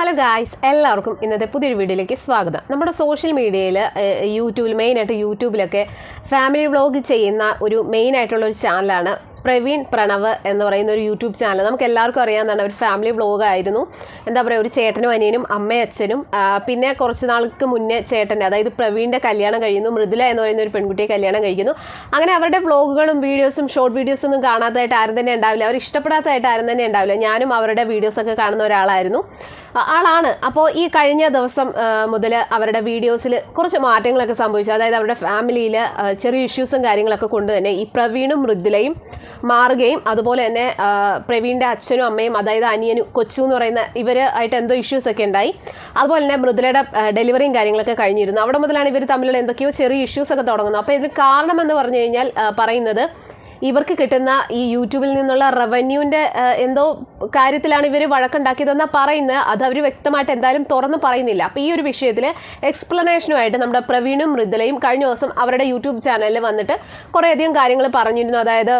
Hello guys എല്ലാവർക്കും ഇന്നത്തെ പുതിയൊരു വീഡിയോയിലേക്ക് സ്വാഗതം. നമ്മുടെ സോഷ്യൽ മീഡിയയിൽ യൂട്യൂബിൽ മെയിനായിട്ട് യൂട്യൂബിലൊക്കെ ഫാമിലി വ്ളോഗ് ചെയ്യുന്ന ഒരു മെയിനായിട്ടുള്ള ഒരു ചാനലാണ് പ്രവീൺ പ്രണവ് എന്ന് പറയുന്ന ഒരു യൂട്യൂബ് ചാനൽ. നമുക്ക് എല്ലാവർക്കും അറിയാവുന്നതാണ് ഒരു ഫാമിലി വ്ളോഗ് ആയിരുന്നു. എന്താ പറയുക ഒരു ചേട്ടനും അനിയനും അമ്മയും അച്ഛനും പിന്നെ കുറച്ച് നാൾക്ക് മുന്നേ ചേട്ടന്റെ അതായത് പ്രവീണിന്റെ കല്യാണം കഴിയുന്നു മൃദുല എന്ന് പറയുന്ന ഒരു പെൺകുട്ടിയെ കല്യാണം കഴിക്കുന്നു. അങ്ങനെ അവരുടെ വ്ളോഗുകളും വീഡിയോസും ഷോർട്ട് വീഡിയോസും ഒന്നും കാണാത്തതായിട്ട് ആരും തന്നെ ഉണ്ടാവില്ല. അവർ ഇഷ്ടപ്പെടാത്തതായിട്ട് ആരും തന്നെ ഉണ്ടാവില്ല. ഞാനും അവരുടെ വീഡിയോസൊക്കെ കാണുന്ന ഒരാളായിരുന്നു. ആളാണ്. അപ്പോൾ ഈ കഴിഞ്ഞ ദിവസം മുതൽ അവരുടെ വീഡിയോസിൽ കുറച്ച് മാറ്റങ്ങളൊക്കെ സംഭവിച്ചു. അതായത് അവരുടെ ഫാമിലിയിൽ ചെറിയ ഇഷ്യൂസും കാര്യങ്ങളൊക്കെ കൊണ്ട് തന്നെ ഈ പ്രവീണും മൃദുലയും മാറുകയും അതുപോലെ തന്നെ പ്രവീണിന്റെ അച്ഛനും അമ്മയും അതായത് അനിയനും കൊച്ചു എന്ന് പറയുന്ന ഇവർ ആയിട്ട് എന്തോ ഇഷ്യൂസ് ഒക്കെ ഉണ്ടായി. അതുപോലെ തന്നെ മൃദുലയുടെ ഡെലിവറിയും കാര്യങ്ങളൊക്കെ കഴിഞ്ഞിരുന്നു. അവിടെ മുതലാണ് ഇവർ തമ്മിലുള്ള എന്തൊക്കെയോ ചെറിയ ഇഷ്യൂസ് ഒക്കെ തുടങ്ങുന്നത്. അപ്പോൾ ഇതിന് കാരണമെന്ന് പറഞ്ഞു കഴിഞ്ഞാൽ പറയുന്നത് ഇവർക്ക് കിട്ടുന്ന ഈ യൂട്യൂബിൽ നിന്നുള്ള റവന്യൂവിന്റെ എന്തോ കാര്യത്തിലാണ് ഇവർ വഴക്കുണ്ടാക്കിയതെന്നാണ് പറയുന്നത്. അത് അവർ വ്യക്തമായിട്ട് എന്തായാലും തുറന്ന് പറയുന്നില്ല. അപ്പോൾ ഈ ഒരു വിഷയത്തിൽ എക്സ്പ്ലനേഷനുമായിട്ട് നമ്മുടെ പ്രവീണും മൃദുലയും കഴിഞ്ഞ ദിവസം അവരുടെ യൂട്യൂബ് ചാനലിൽ വന്നിട്ട് കുറേയധികം കാര്യങ്ങൾ പറഞ്ഞിരുന്നു. അതായത്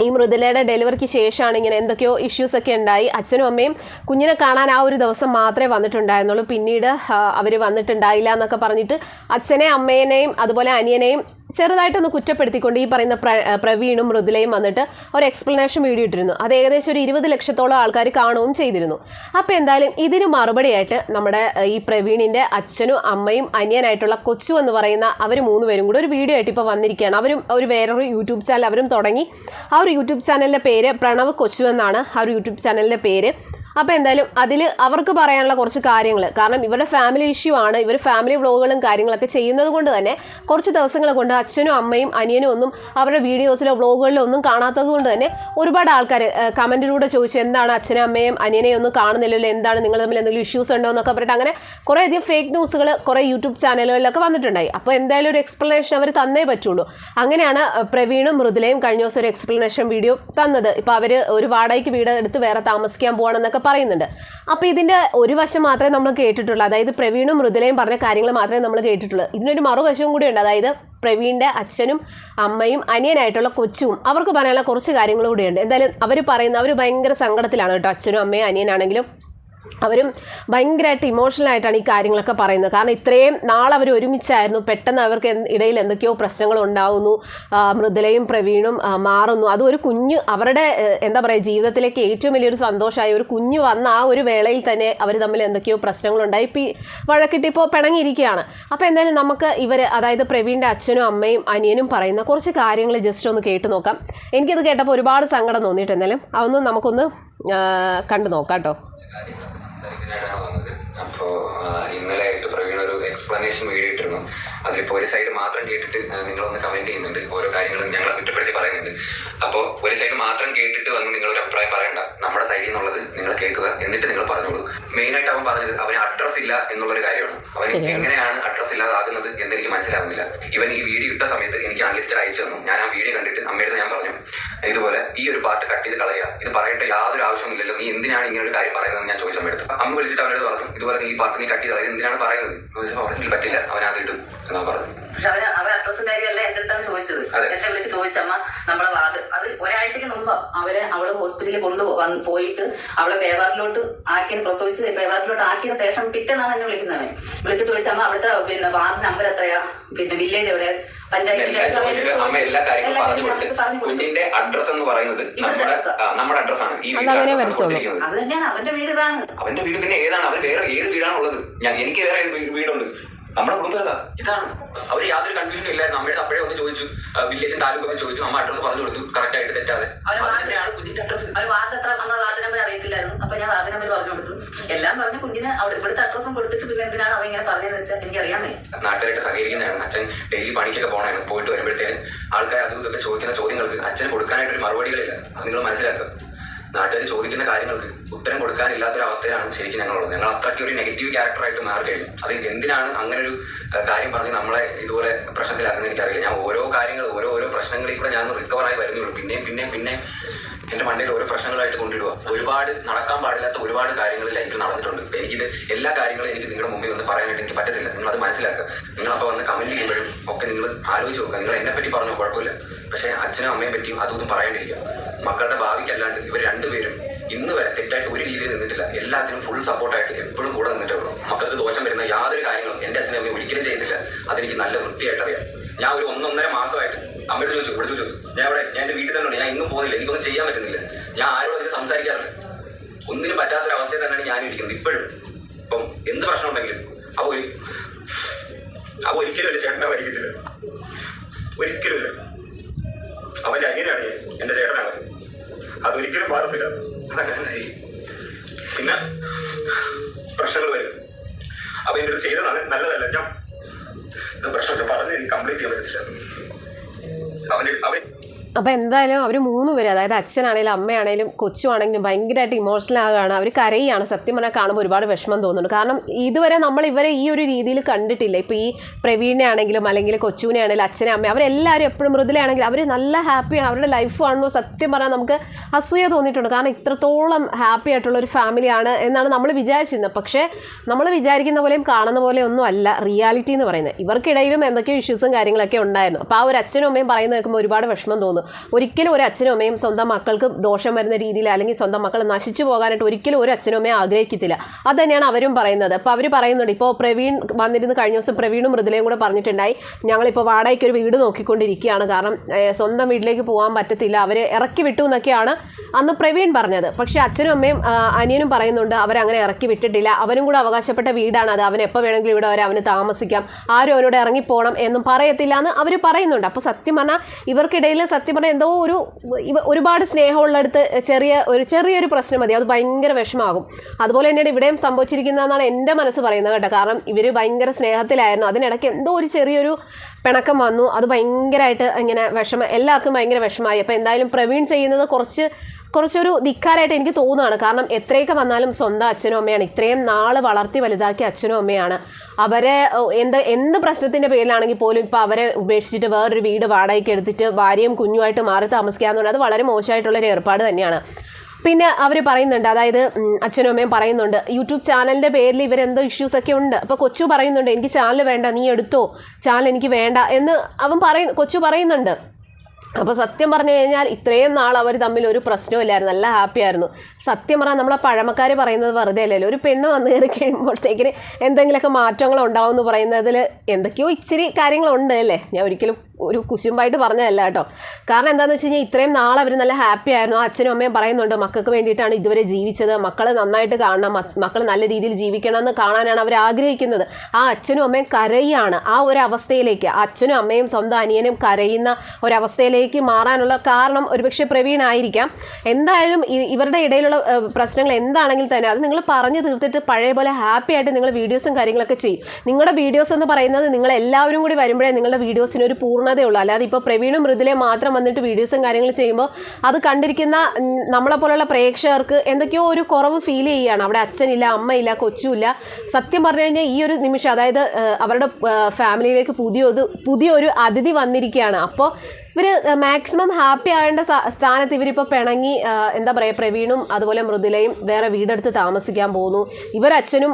ഈ മൃദുലയുടെ ഡെലിവറിക്ക് ശേഷമാണ് ഇങ്ങനെ എന്തൊക്കെയോ ഇഷ്യൂസ് ഒക്കെ ഉണ്ടായി. അച്ഛനും അമ്മയും കുഞ്ഞിനെ കാണാൻ ആ ഒരു ദിവസം മാത്രമേ വന്നിട്ടുണ്ടായിരുന്നുള്ളൂ. പിന്നീട് അവർ വന്നിട്ടുണ്ടായില്ല എന്നൊക്കെ പറഞ്ഞിട്ട് അച്ഛനെ അമ്മേനെയും അതുപോലെ അനിയനെയും ചെറുതായിട്ടൊന്ന് കുറ്റപ്പെടുത്തിക്കൊണ്ട് ഈ പറയുന്ന പ്ര പ്രവീണും മൃദുലയും വന്നിട്ട് ഒരു എക്സ്പ്ലനേഷൻ വീഡിയോ ഇട്ടിരുന്നു. അത് ഏകദേശം ഒരു ഇരുപത് ലക്ഷത്തോളം ആൾക്കാർ കാണുകയും ചെയ്തിരുന്നു. അപ്പോൾ എന്തായാലും ഇതിന് മറുപടിയായിട്ട് നമ്മുടെ ഈ പ്രവീണിന്റെ അച്ഛനും അമ്മയും അനിയനായിട്ടുള്ള കൊച്ചു എന്ന് പറയുന്ന അവർ മൂന്ന് പേരും കൂടെ ഒരു വീഡിയോ ആയിട്ട് ഇപ്പോൾ വന്നിരിക്കുകയാണ്. അവരും ഒരു വേറൊരു യൂട്യൂബ് ചാനൽ അവരും തുടങ്ങി. ആ ഒരു യൂട്യൂബ് ചാനലിന്റെ പേര് പ്രണവ് കൊച്ചു എന്നാണ്. ആ ഒരു യൂട്യൂബ് ചാനലിന്റെ പേര് അപ്പോൾ എന്തായാലും അതിൽ അവർക്ക് പറയാനുള്ള കുറച്ച് കാര്യങ്ങൾ കാരണം ഇവരുടെ ഫാമിലി ഇഷ്യൂ ആണ്. ഇവർ ഫാമിലി വ്ളോഗുകളും കാര്യങ്ങളൊക്കെ ചെയ്യുന്നത് കൊണ്ട് തന്നെ കുറച്ച് ദിവസങ്ങൾ കൊണ്ട് അച്ഛനും അമ്മയും അനിയനും ഒന്നും അവരുടെ വീഡിയോസിലോ വ്ളോഗുകളിലോ ഒന്നും കാണാത്തത് കൊണ്ട് തന്നെ ഒരുപാട് ആൾക്കാർ കമന്റിലൂടെ ചോദിച്ചു എന്താണ് അച്ഛനും അമ്മയും അനിയനെയും ഒന്നും കാണുന്നില്ലല്ലോ? എന്താണ് നിങ്ങൾ തമ്മിൽ എന്തെങ്കിലും ഇഷ്യൂസ് ഉണ്ടോ എന്നൊക്കെ പറഞ്ഞിട്ട് അങ്ങനെ കുറേ കുറേയധികം ഫേക്ക് ന്യൂസുകൾ കുറേ യൂട്യൂബ് ചാനലുകളിലൊക്കെ വന്നിട്ടുണ്ടായി. അപ്പോൾ എന്തായാലും ഒരു എക്സ്പ്ലനേഷൻ അവർ തന്നേ പറ്റുള്ളൂ. അങ്ങനെയാണ് പ്രവീണും മൃദുലയും കഴിഞ്ഞ ദിവസം ഒരു എക്സ്പ്ലനേഷൻ വീഡിയോ തന്നത്. ഇപ്പോൾ അവർ ഒരു വാടകയ്ക്ക് വീട് എടുത്ത് വേറെ താമസിക്കാൻ പോകണമെന്നൊക്കെ പറയുന്നുണ്ട്. അപ്പോൾ ഇതിന്റെ ഒരു വശം മാത്രമേ നമ്മൾ കേട്ടിട്ടുള്ളൂ. അതായത് പ്രവീണും മൃദുലയും പറഞ്ഞ കാര്യങ്ങൾ മാത്രമേ നമ്മൾ കേട്ടിട്ടുള്ളൂ. ഇതിനൊരു മറുവശവും കൂടിയുണ്ട് അതായത് പ്രവീണിന്റെ അച്ഛനും അമ്മയും അനിയനായിട്ടുള്ള കൊച്ചും അവർക്ക് പറയാനുള്ള കുറച്ച് കാര്യങ്ങൾ കൂടിയുണ്ട് എന്തായാലും അവർ പറയുന്ന അവർ ഭയങ്കര സങ്കടത്തിലാണ് കേട്ടോ. അച്ഛനും അമ്മയും അനിയനാണെങ്കിലും അവരും ഭയങ്കരമായിട്ട് ഇമോഷണൽ ആയിട്ടാണ് ഈ കാര്യങ്ങളൊക്കെ പറയുന്നത്. കാരണം ഇത്രയും നാൾ അവർ ഒരുമിച്ചായിരുന്നു. പെട്ടെന്ന് അവർക്ക് ഇടയിൽ എന്തൊക്കെയോ പ്രശ്നങ്ങൾ ഉണ്ടാവുന്നു. മൃദുലയും പ്രവീണും മാറുന്നു. അതും ഒരു കുഞ്ഞ് അവരുടെ എന്താ പറയുക ജീവിതത്തിലേക്ക് ഏറ്റവും വലിയൊരു സന്തോഷമായ. ഒരു കുഞ്ഞ് വന്ന ആ ഒരു വേളയിൽ തന്നെ അവർ തമ്മിൽ എന്തൊക്കെയോ പ്രശ്നങ്ങളുണ്ടായി. ഇപ്പം വഴക്കിട്ടിപ്പോൾ പിണങ്ങിയിരിക്കുകയാണ്. അപ്പോൾ എന്തായാലും നമുക്ക് ഇവർ അതായത് പ്രവീണിന്റെ അച്ഛനും അമ്മയും അനിയനും പറയുന്ന കുറച്ച് കാര്യങ്ങൾ ജസ്റ്റ് ഒന്ന് കേട്ട് നോക്കാം. എനിക്കത് കേട്ടപ്പോൾ ഒരുപാട് സങ്കടം തോന്നിയിട്ട് എന്തായാലും അതൊന്ന് നമുക്കൊന്ന് കണ്ടു നോക്കാം കേട്ടോ. എക്സ്പ്ലനേഷൻ വീഡിയോ ഇട്ടിരുന്നു അതിലിപ്പോ ഒരു സൈഡ് മാത്രം കേട്ടിട്ട് നിങ്ങൾ നിങ്ങളൊന്ന് കമന്റ് ചെയ്യുന്നുണ്ട്. ഓരോ കാര്യങ്ങളും ഞങ്ങളെ കുറ്റപ്പെടുത്തി പറയുന്നുണ്ട്. അപ്പോൾ ഒരു സൈഡ് മാത്രം കേട്ടിട്ട് വന്ന് നിങ്ങളൊരു അഭിപ്രായം പറയണ്ട. നമ്മുടെ സൈഡിൽ നിന്നുള്ളത് നിങ്ങൾ കേൾക്കുക എന്നിട്ട് നിങ്ങൾ പറഞ്ഞോളൂ. മെയിൻ ആയിട്ട് അവൻ പറഞ്ഞത് അവന് അഡ്രസ് ഇല്ല എന്നുള്ളൊരു കാര്യമാണ്. അവൻ എങ്ങനെയാണ് അഡ്രസ് ഇല്ലാതാകുന്നത് എന്ന് എനിക്ക് മനസ്സിലാവുന്നില്ല. ഇവൻ ഈ വീഡിയോ ഇട്ട സമയത്ത് എനിക്ക് അൺലിസ്റ്റഡ് അയച്ചു തന്നു. ഞാൻ ആ വീഡിയോ കണ്ടിട്ട് ഇതുപോലെ ഈ ഒരു പാർട്ട് കട്ട് ചെയ്ത് കളയുക. ഇത് പറയേണ്ട യാതൊരു ആവശ്യമില്ലല്ലോ നീ എന്തിനാണ് ഇങ്ങനെ ഒരു കാര്യം പറയുന്നത് ഞാൻ ചോദിച്ച സമയത്ത് അമ്മ വിളിച്ചിട്ട് അവരോട് പറഞ്ഞു ഇതുപോലെ നീ ഈ പാർട്ട് നീ കട്ട് ചെയ്ത് കളയുക. എന്തിനാണ് പറയുന്നത്? ചോദിച്ചപ്പോൾ പറഞ്ഞു "ഇല്ല, പറ്റില്ല. അവൻ അത് ഇടും എന്നാ പറഞ്ഞു അവർ കാര്യമല്ല എന്റെ അടുത്താണ് ചോദിച്ചത്. എന്നെ വിളിച്ച് ചോദിച്ചമ്മ നമ്മളെ വാർഡ് അത് ഒരാഴ്ചക്ക് മുമ്പ് അവരെ അവൾ ഹോസ്പിറ്റലിൽ കൊണ്ട് വന്ന് പോയിട്ട് അവളെ പേവാറിലോട്ട് ആക്കിയ പ്രസവിച്ച് പേവാറിലോട്ട് ആക്കിയ ശേഷം പിറ്റേന്നാണ് എന്നെ വിളിക്കുന്നത് വിളിച്ചിട്ട് ചോദിച്ചമ്മ അവിടുത്തെ പിന്നെ വാർഡ് നമ്പർ എത്രയാ? പിന്നെ വില്ലേജ് എവിടെ. കുഞ്ഞിന്റെ അഡ്രസ് എന്ന് പറയുന്നത് നമ്മുടെ നമ്മുടെ അഡ്രസ്സാണ് ഈ അവന്റെ വീട് ഇതാണ്. അവന്റെ വീട് പിന്നെ ഏതാണ്? അവർ വേറെ ഏത് വീടാണുള്ളത്? ഞാൻ എനിക്ക് വേറെ വീടുണ്ട്? നമ്മുടെ കുടുംബം ഇതാണ്. അവർ യാതൊരു കൺഫ്യൂഷനും ഇല്ലായിരുന്നു. അമ്മയുടെ അപ്പോഴേ ഒന്ന് ചോദിച്ചു വില്ലേജും താലൂക്കൊക്കെ ചോദിച്ചു. അമ്മ അഡ്രസ് പറഞ്ഞു കൊടുത്തു കറക്റ്റ് ആയിട്ട് തെറ്റാതെ. തന്നെയാണ് കുഞ്ഞിന്റെ അഡ്രസ് അവർ വാർഡ് എത്ര നമ്മൾ വാർഡ് നമ്പർ അറിയത്തില്ലായിരുന്നു. അപ്പൊ ഞാൻ വാർഡ് നമ്പർ പറഞ്ഞു കൊടുത്തു. എല്ലാം പറഞ്ഞു കുഞ്ഞിന് അവിടെ ഇവിടുത്തെ അഡ്രസ്സും കൊടുത്തിട്ട് പിന്നെ എന്തിനാണ് അവൻ ഇങ്ങനെ പറഞ്ഞതെന്ന് വെച്ചാൽ എനിക്ക് അറിയാമേ നാട്ടുകാരായിട്ട് സഹകരിക്കുന്നതാണ്. അച്ഛൻ ഡെയിലി പണിക്കൊക്കെ പോകണമായിരുന്നു പോയിട്ട് വരുമ്പോഴത്തേക്കും ആൾക്കാർ അതും ഇതൊക്കെ ചോദിക്കുന്ന ചോദ്യങ്ങൾക്ക് അച്ഛന് കൊടുക്കാനായിട്ട് ഒരു മറുപടികളില്ല നിങ്ങൾ മനസ്സിലാക്കുക. നാട്ടുകാർ ചോദിക്കുന്ന കാര്യങ്ങൾക്ക് ഉത്തരം കൊടുക്കാനില്ലാത്തൊരവസ്ഥയിലാണ് ശരിക്കും ഞങ്ങളുള്ളത്. ഞങ്ങൾ അത്രയ്ക്ക് ഒരു നെഗറ്റീവ് ക്യാരക്ടറായിട്ട് മാറി കഴിഞ്ഞു. അത് എന്തിനാണ് അങ്ങനെ ഒരു കാര്യം പറഞ്ഞ് നമ്മളെ ഇതുപോലെ പ്രശ്നത്തിലാക്കുന്നത് എനിക്കറിയില്ല. ഞാൻ ഓരോ കാര്യങ്ങൾ ഓരോ ഓരോ പ്രശ്നങ്ങളിൽ കൂടെ ഞാൻ റിക്കവറായി വരുന്നുള്ളൂ പിന്നെയും പിന്നെയും പിന്നെ എന്റെ മണ്ടയിൽ ഓരോ പ്രശ്നങ്ങളായിട്ട് കൊണ്ടിടുക ഒരുപാട് നടക്കാൻ പാടില്ലാത്ത ഒരുപാട് കാര്യങ്ങൾ ലൈഫിൽ നടന്നിട്ടുണ്ട്. എനിക്കിത് എല്ലാ കാര്യങ്ങളും എനിക്ക് നിങ്ങളുടെ മുമ്പിൽ ഒന്ന് പറയാനായിട്ട് എനിക്ക് പറ്റത്തില്ല. നിങ്ങൾ അത് മനസ്സിലാക്കുക. നിങ്ങൾ അപ്പോൾ വന്ന് കമന്റ് ചെയ്യുമ്പോഴും ഒക്കെ നിങ്ങൾ ആലോചിച്ച് നോക്കുക. നിങ്ങൾ എന്നെ പറ്റി പറഞ്ഞോ കുഴപ്പമില്ല. പക്ഷേ അച്ഛനും അമ്മയെ പറ്റിയും അതൊന്നും പറയാണ്ടിരിക്കുക. മക്കളുടെ ഭാവിക്കല്ലാണ്ട് ഇവർ രണ്ടുപേരും ഇന്ന് വരെ തെറ്റായിട്ട് ഒരു രീതിയിൽ നിന്നിട്ടില്ല. എല്ലാത്തിനും ഫുൾ സപ്പോർട്ടായിട്ട് എപ്പോഴും കൂടെ നിന്നിട്ടേ ഉള്ളൂ. മക്കൾക്ക് ദോഷം വരുന്ന യാതൊരു കാര്യങ്ങളും എന്റെ അച്ഛനും അമ്മയും ഒരിക്കലും ചെയ്തിട്ടില്ല. അതെനിക്ക് നല്ല വൃത്തിയായിട്ട് അറിയാം. ഞാൻ ഒരു ഒന്നൊന്നര മാസമായിട്ട് അമ്മയോട് ചോദിച്ചു ഇവിടെ ചോദിച്ചു ഞാൻ ഇവിടെ ഞാൻ എന്റെ വീട്ടിൽ തന്നെ ഉണ്ട്. ഞാൻ ഇന്നും പോകുന്നില്ല. എനിക്കൊന്നും ചെയ്യാൻ പറ്റുന്നില്ല. ഞാൻ ആരോടും അതിന് സംസാരിക്കാറില്ല. ഒന്നിനും പറ്റാത്തൊരവസ്ഥയിൽ തന്നെയാണ് ഞാനും ഇരിക്കുന്നത് ഇപ്പോഴും. ഇപ്പം എന്ത് പ്രശ്നം ഉണ്ടെങ്കിലും അപ്പോൾ ഒരു അപ്പോൾ ഒരിക്കലും ഒരു ചേട്ടനെ വരിക്കത്തില്ല ഒരിക്കലും അവന്റെ അനിയനാണ് എന്റെ എന്റെ ചേട്ടനാണ്. അതൊരിക്കലും മാറത്തില്ല അതങ്ങനെ. പിന്നെ പ്രശ്നങ്ങൾ വരും. അപ്പൊ അടുത്ത് ചെയ്തതാണ്. നല്ലതല്ല. ഞാൻ പ്രശ്നമൊക്കെ പറഞ്ഞ് എനിക്ക് കംപ്ലീറ്റ് ചെയ്യാൻ പറ്റത്തില്ല. അവന്റെ അവൻ അപ്പോൾ എന്തായാലും അവർ മൂന്ന് പേര് അതായത് അച്ഛനാണെങ്കിലും അമ്മയാണെങ്കിലും കൊച്ചുവാണെങ്കിലും ഭയങ്കരമായിട്ട് ഇമോഷണൽ ആകുകയാണ് അവർ കരയുകയാണ്. സത്യം പറഞ്ഞാൽ കാണുമ്പോൾ ഒരുപാട് വിഷമം തോന്നുന്നുണ്ട്. കാരണം ഇതുവരെ നമ്മൾ ഇവരെ ഈ ഒരു രീതിയിൽ കണ്ടിട്ടില്ല. ഇപ്പോൾ ഈ പ്രവീണിനെ ആണെങ്കിലും അല്ലെങ്കിൽ കൊച്ചുവിനെ ആണെങ്കിലും അച്ഛനെ അമ്മ അവരെല്ലാവരും എപ്പോഴും മൃദുലയാണെങ്കിലും അവർ നല്ല ഹാപ്പിയാണ് അവരുടെ ലൈഫ് കാണുമ്പോൾ സത്യം പറഞ്ഞാൽ നമുക്ക് അസൂയ തോന്നിയിട്ടുണ്ട്. കാരണം ഇത്രത്തോളം ഹാപ്പി ആയിട്ടുള്ള ഒരു ഫാമിലിയാണ് എന്നാണ് നമ്മൾ വിചാരിച്ചിരുന്നത്. പക്ഷേ നമ്മൾ വിചാരിക്കുന്ന പോലെയും കാണുന്ന പോലെയും ഒന്നും അല്ല റിയാലിറ്റി എന്ന് പറയുന്നത്. ഇവർക്കിടയിലും എന്തൊക്കെയോ ഇഷ്യൂസും കാര്യങ്ങളൊക്കെ ഉണ്ടായിരുന്നു. അപ്പോൾ ആ ഒരു അച്ഛനും അമ്മയും പറയുന്നത് കേൾക്കുമ്പോൾ ഒരുപാട് വിഷമം ഒരിക്കലും ഒരു അച്ഛനും അമ്മയും സ്വന്തം മക്കൾക്ക് ദോഷം വരുന്ന രീതിയിൽ അല്ലെങ്കിൽ സ്വന്തം മക്കൾ നശിച്ചു പോകാനായിട്ട് ഒരിക്കലും ഒരു അച്ഛനും അമ്മയും ആഗ്രഹിക്കത്തില്ല. അത് തന്നെയാണ് അവരും പറയുന്നത്. അപ്പോൾ അവർ പറയുന്നുണ്ട് ഇപ്പോൾ പ്രവീൺ വന്നിരുന്ന് കഴിഞ്ഞ ദിവസം പ്രവീണും മൃദുലയും കൂടെ പറഞ്ഞിട്ടുണ്ടായി ഞങ്ങളിപ്പോൾ വാടകയ്ക്ക് ഒരു വീട് നോക്കിക്കൊണ്ടിരിക്കുകയാണ്. കാരണം സ്വന്തം വീട്ടിലേക്ക് പോകാൻ പറ്റത്തില്ല. അവർ ഇറക്കി വിട്ടു എന്നൊക്കെയാണ് അന്ന് പ്രവീൺ പറഞ്ഞത്. പക്ഷേ അച്ഛനും അമ്മയും അനിയനും പറയുന്നുണ്ട് അവരങ്ങനെ ഇറക്കി വിട്ടിട്ടില്ല. അവനും കൂടെ അവകാശപ്പെട്ട വീടാണ് അത്. അവൻ എപ്പോൾ വേണമെങ്കിലും ഇവിടെ വരെ. അവന് താമസിക്കാം. ആരും അവനോട് ഇറങ്ങിപ്പോകണം എന്നും പറയത്തില്ല എന്ന് അവർ പറയുന്നുണ്ട്. അപ്പോൾ സത്യം പറഞ്ഞാൽ ഇവർക്കിടയിൽ സത്യം പറഞ്ഞാൽ എന്തോ ഒരു ഒരുപാട് സ്നേഹമുള്ളടുത്ത് ചെറിയ ഒരു ചെറിയൊരു പ്രശ്നം മതി. അത് ഭയങ്കര വിഷമാകും. അതുപോലെ തന്നെയാണ് ഇവിടെയും സംഭവിച്ചിരിക്കുന്നതെന്നാണ് എന്റെ മനസ്സ് പറയുന്നത് കേട്ടോ. കാരണം ഇവർ ഭയങ്കര സ്നേഹത്തിലായിരുന്നു. അതിനിടയ്ക്ക് എന്തോ ഒരു ചെറിയൊരു പിണക്കം വന്നു. അത് ഭയങ്കരമായിട്ട് ഇങ്ങനെ വിഷമം എല്ലാവർക്കും ഭയങ്കര വിഷമമായി അപ്പോൾ എന്തായാലും പ്രവീൺ ചെയ്യുന്നത് കുറച്ച് കുറച്ചൊരു ധിക്കാരായിട്ട് എനിക്ക് തോന്നുകയാണ് കാരണം എത്രയൊക്കെ വന്നാലും സ്വന്തം അച്ഛനും അമ്മയാണ്. ഇത്രയും നാൾ വളർത്തി വലുതാക്കിയ അച്ഛനും അമ്മയാണ്. അവരെ എന്ത് എന്ത് പ്രശ്നത്തിന്റെ പേരിലാണെങ്കിൽ പോലും ഇപ്പോൾ അവരെ ഉപേക്ഷിച്ചിട്ട് വേറൊരു വീട് വാടകയ്ക്ക് എടുത്തിട്ട് ഭാര്യയും കുഞ്ഞുമായിട്ട് മാറി താമസിക്കുക എന്ന് പറഞ്ഞാൽ അത് വളരെ മോശമായിട്ടുള്ളൊരു ഏർപ്പാട് തന്നെയാണ്. പിന്നെ അവർ പറയുന്നുണ്ട് അതായത് അച്ഛനും അമ്മയും പറയുന്നുണ്ട് യൂട്യൂബ് ചാനലിന്റെ പേരിൽ ഇവരെന്തോ ഇഷ്യൂസ് ഒക്കെ ഉണ്ട്. അപ്പോൾ കൊച്ചു പറയുന്നുണ്ട് എനിക്ക് ചാനൽ വേണ്ട നീ എടുത്തോ. ചാനൽ എനിക്ക് വേണ്ട എന്ന് അവൻ പറയ കൊച്ചു പറയുന്നുണ്ട്. അപ്പോൾ സത്യം പറഞ്ഞു കഴിഞ്ഞാൽ ഇത്രയും നാൾ അവർ തമ്മിൽ ഒരു പ്രശ്നമില്ലായിരുന്നു നല്ല ഹാപ്പി ആയിരുന്നു. സത്യം പറഞ്ഞാൽ നമ്മളെ പഴമക്കാർ പറയുന്നത് വെറുതെ അല്ലല്ലോ. ഒരു പെണ്ണ് വന്നു കയറി കഴിയുമ്പോഴത്തേക്കിന് എന്തെങ്കിലുമൊക്കെ മാറ്റങ്ങൾ ഉണ്ടാവും എന്ന് പറയുന്നതിൽ എന്തൊക്കെയോ ഇച്ചിരി കാര്യങ്ങളുണ്ട് അല്ലേ? ഞാൻ ഒരിക്കലും ഒരു കുശുമ്പായിട്ട് പറഞ്ഞതല്ല കേട്ടോ. കാരണം എന്താണെന്ന് വെച്ച് കഴിഞ്ഞാൽ ഇത്രയും നാൾ അവർ നല്ല ഹാപ്പി ആയിരുന്നു. അച്ഛനും അമ്മയും പറയുന്നുണ്ട് മക്കൾക്ക് വേണ്ടിയിട്ടാണ് ഇതുവരെ ജീവിച്ചത്. മക്കൾ നന്നായിട്ട് കാണണം. മക്കൾ നല്ല രീതിയിൽ ജീവിക്കണം എന്ന് കാണാനാണ് അവർ ആഗ്രഹിക്കുന്നത്. ആ അച്ഛനും അമ്മയും കരയാണ് ആ ഒരു അവസ്ഥയിലേക്ക്. അച്ഛനും അമ്മയും സ്വന്തം അനിയനും കരയുന്ന ഒരവസ്ഥയിലേക്ക് മാറാനുള്ള കാരണം ഒരുപക്ഷെ പ്രവീണായിരിക്കാം എന്തായാലും ഇവരുടെ ഇടയിലുള്ള പ്രശ്നങ്ങൾ എന്താണെങ്കിൽ തന്നെ അത് നിങ്ങൾ പറഞ്ഞു തീർത്തിട്ട് പഴയ പോലെ ഹാപ്പി ആയിട്ട് നിങ്ങൾ വീഡിയോസും കാര്യങ്ങളൊക്കെ ചെയ്യും. നിങ്ങളുടെ വീഡിയോസ് എന്ന് പറയുന്നത് നിങ്ങൾ എല്ലാവരും കൂടി വരുമ്പോഴേ നിങ്ങളുടെ വീഡിയോസിന് ഒരു പൂർണതയുള്ളൂ അല്ലാതെ ഇപ്പോൾ പ്രവീണും മൃദുലയും മാത്രം വന്നിട്ട് വീഡിയോസും കാര്യങ്ങളും ചെയ്യുമ്പോൾ അത് കണ്ടിരിക്കുന്ന നമ്മളെ പോലുള്ള പ്രേക്ഷകർക്ക് എന്തൊക്കെയോ ഒരു കുറവ് ഫീൽ ചെയ്യുകയാണ്. അവിടെ അച്ഛനില്ല അമ്മയില്ല കൊച്ചുമില്ല. സത്യം പറഞ്ഞു കഴിഞ്ഞാൽ ഈ ഒരു നിമിഷം അതായത് അവരുടെ ഫാമിലിയിലേക്ക് പുതിയൊരു പുതിയൊരു അതിഥി വന്നിരിക്കുകയാണ്. അപ്പോൾ ഇവർ മാക്സിമം ഹാപ്പി ആവേണ്ട സ- സ്ഥാനത്ത് ഇവരിപ്പോൾ പിണങ്ങി എന്താ പറയുക പ്രവീണും അതുപോലെ മൃദുലയും വേറെ വീടെടുത്ത് താമസിക്കാൻ പോകുന്നു. ഇവരച്ഛനും അച്ഛനും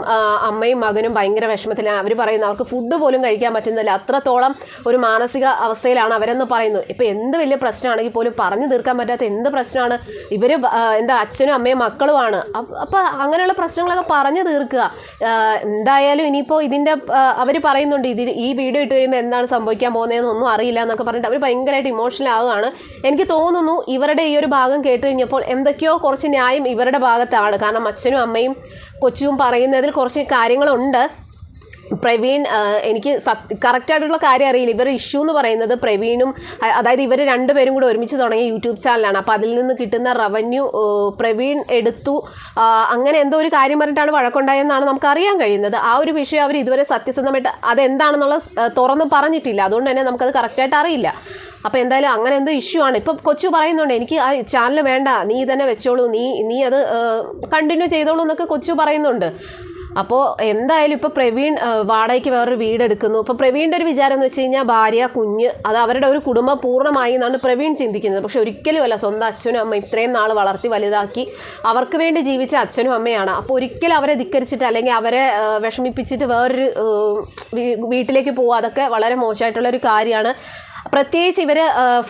അമ്മയും മകനും ഭയങ്കര വിഷമത്തിലാണ് അവർ പറയുന്നു അവർക്ക് ഫുഡ് പോലും കഴിക്കാൻ പറ്റുന്നില്ല. അത്രത്തോളം ഒരു മാനസിക അവസ്ഥയിലാണ് അവരെന്ന് പറയുന്നു. ഇപ്പോൾ എന്ത് വലിയ പ്രശ്നമാണെങ്കിൽ പോലും പറഞ്ഞു തീർക്കാൻ പറ്റാത്ത എന്ത് പ്രശ്നമാണ് ഇവർ എന്താ അച്ഛനും അമ്മയും മക്കളുമാണ്. അപ്പോൾ അങ്ങനെയുള്ള പ്രശ്നങ്ങളൊക്കെ പറഞ്ഞു തീർക്കുക. എന്തായാലും ഇനിയിപ്പോൾ ഇതിന്റെ അവർ പറയുന്നുണ്ട് ഇതിൽ ഈ വീഡിയോ ഇട്ട് കഴിയുമ്പോൾ എന്താണ് സംഭവിക്കാൻ പോകുന്നതെന്ന് ഒന്നും അറിയില്ല എന്നൊക്കെ പറഞ്ഞിട്ട് അവർ ഭയങ്കരമായിട്ട് ഇമോഷണൽ ആവുകയാണ്. എനിക്ക് തോന്നുന്നു ഇവരുടെ ഈ ഒരു ഭാഗം കേട്ട് കഴിഞ്ഞപ്പോൾ എന്തൊക്കെയോ കുറച്ച് ന്യായം ഇവരുടെ ഭാഗത്താണ്. കാരണം അച്ഛനും അമ്മയും കൊച്ചും പറയുന്നതിൽ കുറച്ച് കാര്യങ്ങളുണ്ട്. പ്രവീൺ എനിക്ക് സത് കറക്റ്റായിട്ടുള്ള കാര്യം അറിയില്ല. ഇവരുടെ ഇഷ്യൂ എന്ന് പറയുന്നത് പ്രവീണും അതായത് ഇവർ രണ്ടുപേരും കൂടെ ഒരുമിച്ച് തുടങ്ങിയ യൂട്യൂബ് ചാനലാണ്. അപ്പോൾ അതിൽ നിന്ന് കിട്ടുന്ന റവന്യൂ പ്രവീൺ എടുത്തു. അങ്ങനെ എന്തോ ഒരു കാര്യം പറഞ്ഞിട്ടാണ് വഴക്കുണ്ടായെന്നാണ് നമുക്ക് അറിയാൻ കഴിയുന്നത്. ആ ഒരു വിഷയം അവർ ഇതുവരെ സത്യസന്ധമായിട്ട് അതെന്താണെന്നുള്ള തുറന്ന് പറഞ്ഞിട്ടില്ല. അതുകൊണ്ട് തന്നെ നമുക്കത് കറക്റ്റായിട്ട് അറിയില്ല. അപ്പോൾ എന്തായാലും അങ്ങനെ എന്തോ ഇഷ്യൂ ആണ്. ഇപ്പം കൊച്ചു പറയുന്നുണ്ട് എനിക്ക് ആ ചാനൽ വേണ്ട നീ തന്നെ വെച്ചോളൂ നീ നീ അത് കണ്ടിന്യൂ ചെയ്തോളൂ എന്നൊക്കെ കൊച്ചു പറയുന്നുണ്ട്. അപ്പോൾ എന്തായാലും ഇപ്പോൾ പ്രവീൺ വാടകയ്ക്ക് വേറൊരു വീടെടുക്കുന്നു ഇപ്പോൾ പ്രവീണിന്റെ ഒരു വിചാരം എന്ന് വെച്ച് കഴിഞ്ഞാൽ ഭാര്യ കുഞ്ഞ് അത് അവരുടെ ഒരു കുടുംബം പൂർണമായി എന്നാണ് പ്രവീൺ ചിന്തിക്കുന്നത്. പക്ഷെ ഒരിക്കലും അല്ല സ്വന്തം അച്ഛനും അമ്മ ഇത്രയും നാൾ വളർത്തി വലുതാക്കി അവർക്ക് വേണ്ടി ജീവിച്ച അച്ഛനും അമ്മയാണ്. അപ്പോൾ ഒരിക്കലും അവരെ ധിക്കരിച്ചിട്ട് അല്ലെങ്കിൽ അവരെ വിഷമിപ്പിച്ചിട്ട് വേറൊരു വീട്ടിലേക്ക് പോകുക അതൊക്കെ വളരെ മോശമായിട്ടുള്ള ഒരു കാര്യമാണ്. പ്രത്യേകിച്ച് ഇവർ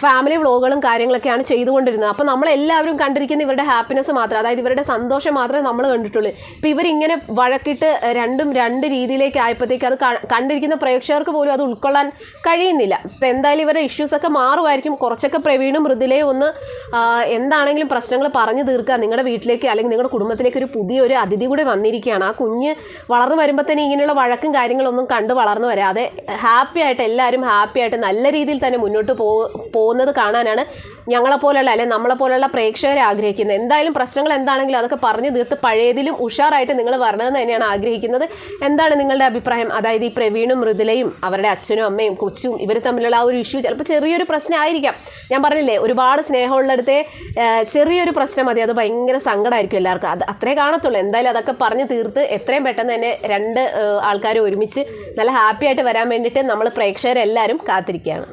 ഫാമിലി വ്ളോഗുകളും കാര്യങ്ങളൊക്കെയാണ് ചെയ്തുകൊണ്ടിരുന്നത്. അപ്പോൾ നമ്മളെല്ലാവരും കണ്ടിരിക്കുന്ന ഇവരുടെ ഹാപ്പിനെസ് മാത്രം അതായത് ഇവരുടെ സന്തോഷം മാത്രമേ നമ്മൾ കണ്ടിട്ടുള്ളൂ. ഇപ്പോൾ ഇവരിങ്ങനെ വഴക്കിട്ട് രണ്ടും രണ്ട് രീതിയിലേക്ക് ആയപ്പോഴത്തേക്ക് അത് കണ്ടിരിക്കുന്ന പ്രേക്ഷകർക്ക് പോലും അത് ഉൾക്കൊള്ളാൻ കഴിയുന്നില്ല. ഇപ്പം എന്തായാലും ഇവരുടെ ഇഷ്യൂസൊക്കെ മാറുമായിരിക്കും. കുറച്ചൊക്കെ പ്രവീണും മൃദുലയും ഒന്ന് എന്താണെങ്കിലും പ്രശ്നങ്ങൾ പറഞ്ഞു തീർക്കുക. നിങ്ങളുടെ വീട്ടിലേക്ക് അല്ലെങ്കിൽ നിങ്ങളുടെ കുടുംബത്തിലേക്ക് ഒരു പുതിയൊരു അതിഥി കൂടെ വന്നിരിക്കുകയാണ്. ആ കുഞ്ഞ് വളർന്നു വരുമ്പോൾ തന്നെ ഇങ്ങനെയുള്ള വഴക്കും കാര്യങ്ങളൊന്നും കണ്ട് വളർന്നു വരാതെ ഹാപ്പി ആയിട്ട് എല്ലാവരും ഹാപ്പി ആയിട്ട് നല്ല രീതിയിൽ തന്നെ മുന്നോട്ട് പോ പോകുന്നത് കാണാനാണ് ഞങ്ങളെപ്പോലുള്ള അല്ലെങ്കിൽ നമ്മളെപ്പോലുള്ള പ്രേക്ഷകരെ ആഗ്രഹിക്കുന്നത്. എന്തായാലും പ്രശ്നങ്ങൾ എന്താണെങ്കിലും അതൊക്കെ പറഞ്ഞു തീർത്ത് പഴയതിലും ഉഷാറായിട്ട് നിങ്ങൾ വരണമെന്ന് തന്നെയാണ് ആഗ്രഹിക്കുന്നത്. എന്താണ് നിങ്ങളുടെ അഭിപ്രായം? അതായത് ഈ പ്രവീണും മൃദുലയും അവരുടെ അച്ഛനും അമ്മയും കൊച്ചും ഇവർ തമ്മിലുള്ള ആ ഒരു ഇഷ്യൂ ചിലപ്പോൾ ചെറിയൊരു പ്രശ്നമായിരിക്കാം ഞാൻ പറഞ്ഞില്ലേ ഒരുപാട് സ്നേഹമുള്ളിടത്തെ ചെറിയൊരു പ്രശ്നം മതി. അത് ഭയങ്കര സങ്കടമായിരിക്കും എല്ലാവർക്കും. അത് അത്രേ കാണത്തുള്ളൂ. എന്തായാലും അതൊക്കെ പറഞ്ഞ് തീർത്ത് എത്രയും പെട്ടെന്ന് തന്നെ രണ്ട് ആൾക്കാർ ഒരുമിച്ച് നല്ല ഹാപ്പി ആയിട്ട് വരാൻ വേണ്ടിയിട്ട് നമ്മൾ പ്രേക്ഷകരെല്ലാവരും കാത്തിരിക്കുകയാണ്.